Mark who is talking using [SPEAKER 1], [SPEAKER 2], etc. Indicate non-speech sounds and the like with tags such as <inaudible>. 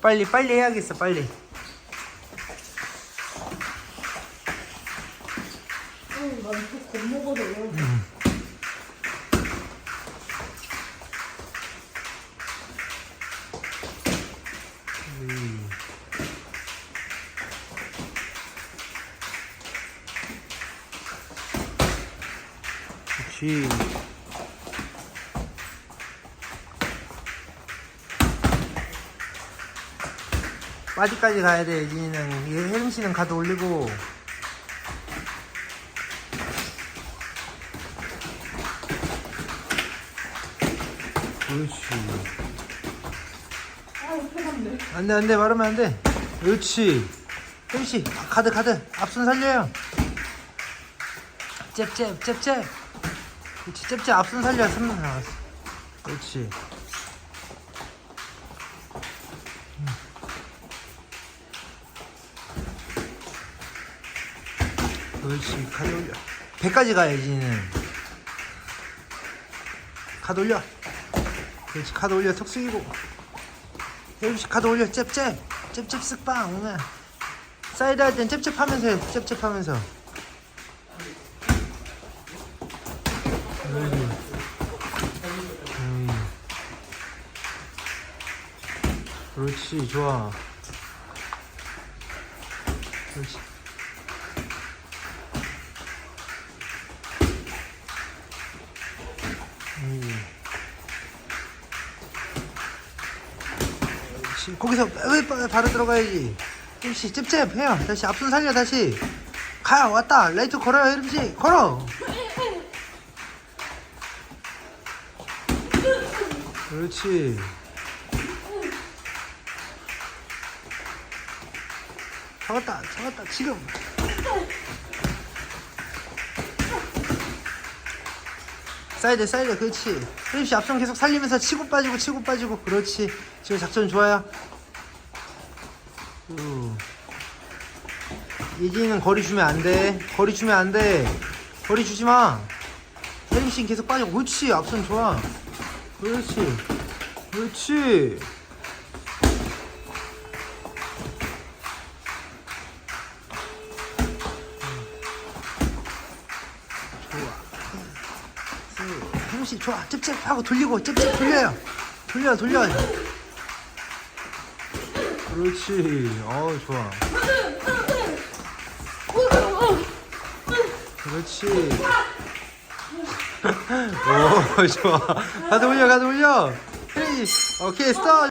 [SPEAKER 1] 빨리 빨리 해야겠어 빨리.
[SPEAKER 2] 응, 난또 겁먹어도
[SPEAKER 1] 음. 그렇지 빠디까지 가야 돼 예진이는 얘 혜림 씨는 가드 올리고. 그렇지.
[SPEAKER 2] 아.
[SPEAKER 1] 안돼 안돼. 말하면 안돼. 그렇지. 혜림 씨 아, 가드 가드. 앞손 살려요. 잽잽 잽잽. 그렇지 잽잽. 앞손 살려. 3분 나왔어. 그렇지 그렇지. 가드 올려. 100까지 가야지 는. 카드 올려. 그렇지. 카드 올려. 턱 숙이고 혜림씨 카드 올려. 잽잽. 잽잽 쓱빵. 오늘 사이드 할 땐 잽잽 하면서 해 잽잽 하면서. 음. 음. 그렇지. 좋아. 그렇지 그렇지. 거기서 왜 바- 바로 들어가야지? 혜림씨 잽잽 해요. 다시 앞손 살려 다시. 가 왔다. 라이트 걸어요 혜림씨. 걸어. 그렇지. 잡았다 잡았다. 지금 사이드 사이드. 그렇지. 혜림씨 앞손 계속 살리면서 치고 빠지고 치고 빠지고. 그렇지. 지금 작전 좋아요. 우. 예진이는 거리 주면 안돼. 거리 주면 안돼. 거리 주지마. 혜림씨 계속 빠지고. 그렇지. 앞손 좋아. 그렇지. 그렇지. 좋아 혜림씨 좋아. 찝찝 하고 돌리고 찝찝 돌려요. 돌려 돌려. 그렇지. 어 좋아. 그렇지. <laughs> 오 좋아. 가드 올려 가드 올려. 혜림이 오케이 스톱